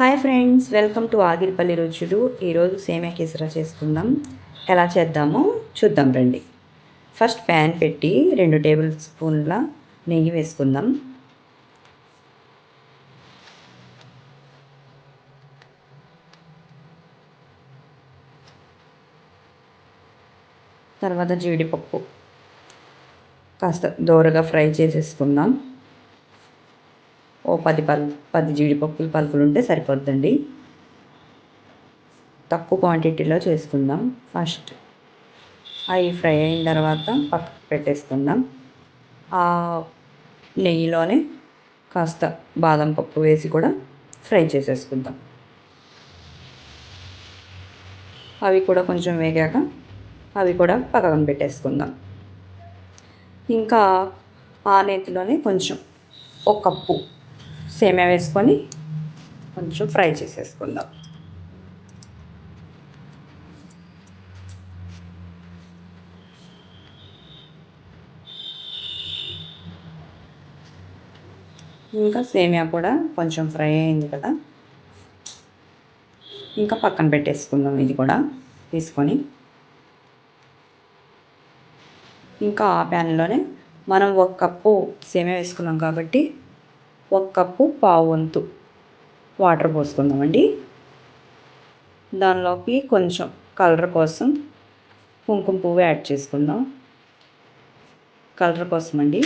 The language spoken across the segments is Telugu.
Hi friends welcome to Agiripalli రుచులు. ఈరోజు సేమియా కేసరా చేసుకుందాం. ఎలా చేద్దామో చూద్దాం రండి. ఫస్ట్ ప్యాన్ పెట్టి రెండు టేబుల్ స్పూన్ల నెయ్యి వేసుకుందాం. తర్వాత జీడిపప్పు కాస్త దోరగా ఫ్రై చేసేసుకుందాం. ఓ పది పల్ పది జీడిపప్పులు పలుకులు ఉంటే సరిపోద్దండి. తక్కువ క్వాంటిటీలో చేసుకుందాం. ఫస్ట్ అవి ఫ్రై అయిన తర్వాత పక్కకు పెట్టేసుకుందాం. ఆ నెయ్యిలోనే కాస్త బాదం పప్పు వేసి కూడా ఫ్రై చేసేసుకుందాం. అవి కూడా కొంచెం వేగాక అవి కూడా పక్కన పెట్టేసుకుందాం. ఇంకా ఆ నేతిలోనే కొంచెం ఒక కప్పు సేమియా వేసుకొని కొంచెం ఫ్రై చేసేసుకుందాం. ఇంకా సేమియా కూడా కొంచెం ఫ్రై అయింది కదా. ఇంకా పక్కన పెట్టేసుకుందాం ఇది కూడా తీసుకొని. ఇంకా ఆ ప్యాన్లోనే మనం ఒక కప్పు సేమియా వేసుకున్నాం కాబట్టి ఒక కప్పు పావు వంతు వాటర్ పోసుకుందామండి. దానిలోకి కొంచెం కలర్ కోసం కుంకుమ పువ్వు యాడ్ చేసుకుందాం. కలర్ కోసం అండి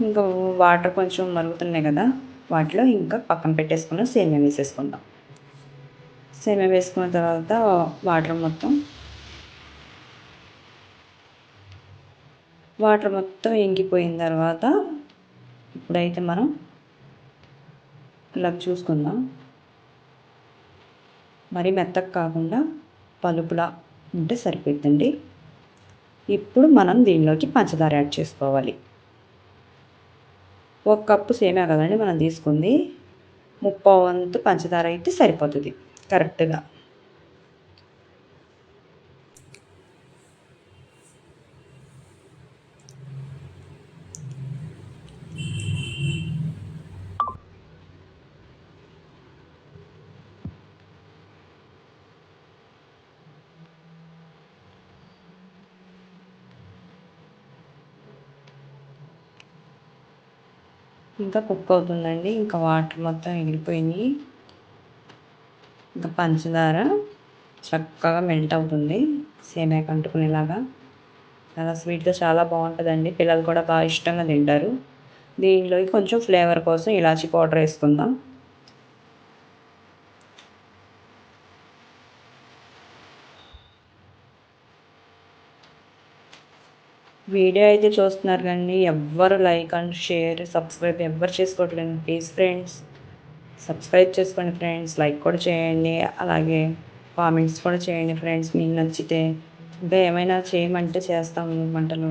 ఇంకా వాటర్ కొంచెం మరుగుతున్నాయి కదా వాటిలో ఇంకా పక్కన పెట్టేసుకున్న సేమియా వేసేసుకుందాం. సేమియా వేసుకున్న తర్వాత వాటర్ మొత్తం వాటర్ మొత్తం ఇంకిపోయిన తర్వాత ఇప్పుడైతే మనం ఇలా చూసుకుందాం. మరి మెత్తగా కాకుండా పలుపులా ఉంటే సరిపోతుందండి. ఇప్పుడు మనం దీనిలోకి పంచదార యాడ్ చేసుకోవాలి. ఒక కప్పు సేమియా కదండి మనం తీసుకుంది. ముప్పై వంతు పంచదార అయితే సరిపోతుంది. కరెక్ట్గా. ఇంకా కుక్ అవుతుందండి ఇంకా వాటర్ మొత్తం ఎగిరిపోయినాయి ఇంకా పంచదార చక్కగా మెల్ట్ అవుతుంది. సేమియా కంటుకునేలాగా. చాలా స్వీట్గా చాలా బాగుంటుందండి. పిల్లలు కూడా బాగా ఇష్టంగా తింటారు. దీనిలోకి కొంచెం ఫ్లేవర్ కోసం ఇలాచీ పౌడర్ వేసుకుందాం. వీడియో అయితే చూస్తున్నారు కానీ ఎవ్వరు లైక్ అండ్ షేర్ సబ్స్క్రైబ్ ఎవ్వరు చేసుకోవట్లేదు ప్లీజ్ ఫ్రెండ్స్ సబ్స్క్రైబ్ చేసుకోండి ఫ్రెండ్స్. లైక్ కూడా చేయండి. అలాగే కామెంట్స్ కూడా చేయండి ఫ్రెండ్స్. మీకు నచ్చితే ఇంకా ఏమైనా చేయమంటే చేస్తాము వంటలు.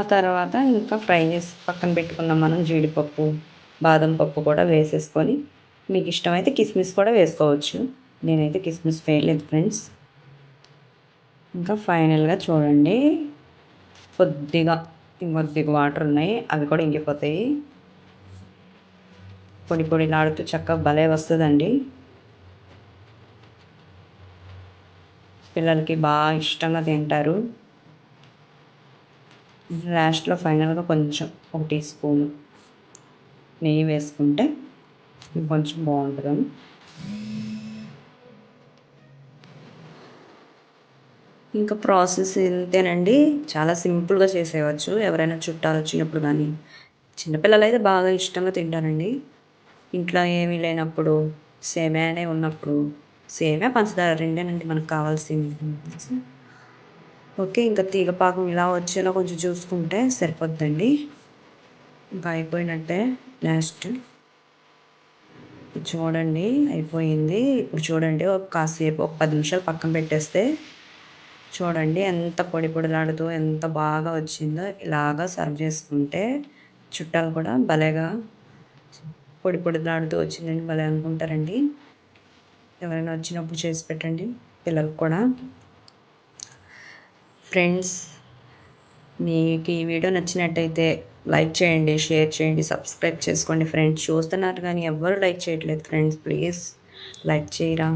ఆ తర్వాత ఇంకా ఫ్రై చేసి పక్కన పెట్టుకున్నాం మనం జీడిపప్పు బాదం పప్పు కూడా వేసేసుకొని. మీకు ఇష్టమైతే కిస్మిస్ కూడా వేసుకోవచ్చు. నేనైతే కిస్మిస్ వేయలేదు ఫ్రెండ్స్. ఇంకా ఫైనల్గా చూడండి. కొద్దిగా ఇంకొద్దిగా వాటర్ ఉన్నాయి. అవి కూడా ఇంకిపోతాయి. పొడి పొడి లాడుతూ చక్కగా భలే వస్తుందండి. పిల్లలకి బాగా ఇష్టంగా తింటారు. లాస్ట్లో ఫైనల్గా కొంచెం ఒక టీ స్పూన్ నెయ్యి వేసుకుంటే కొంచెం బాగుంటుంది ఇంకా ప్రాసెస్ ఇంతేనండి. చాలా సింపుల్గా చేసేయవచ్చు ఎవరైనా చుట్టాలు వచ్చినప్పుడు కానీ చిన్నపిల్లలు అయితే బాగా ఇష్టంగా తింటారండి. ఇంట్లో ఏమీ లేనప్పుడు సేమ్యానే ఉన్నప్పుడు. సేమ్యా పంచదార రెండేనండి మనకు కావాల్సింది. ఓకే ఇంకా తీగపాకం ఇలా వచ్చేలా కొంచెం చూసుకుంటే సరిపోద్దండి. ఇంకా అయిపోయినట్టే లాస్ట్. చూడండి అయిపోయింది. ఇప్పుడు చూడండి ఒక కాసేపు ఒక పది నిమిషాలు పక్కన పెట్టేస్తే చూడండి ఎంత పొడి పొడిలాడుతూ ఎంత బాగా వచ్చిందో ఇలాగా సర్వ్ చేసుకుంటే చుట్టాలు కూడా భలేగా పొడి పొడిలాడుతూ వచ్చిందని భలే అనుకుంటారండి. ఎవరైనా వచ్చినప్పుడు చేసి పెట్టండి పిల్లలకు కూడా. ఫ్రెండ్స్ మీకు ఈ వీడియో నచ్చినట్టయితే లైక్ చేయండి షేర్ చేయండి సబ్స్క్రైబ్ చేసుకోండి. ఫ్రెండ్స్ చూస్తున్నారు కానీ ఎవ్వరు లైక్ చేయట్లేదు. ఫ్రెండ్స్ ప్లీజ్ లైక్ చేయరా?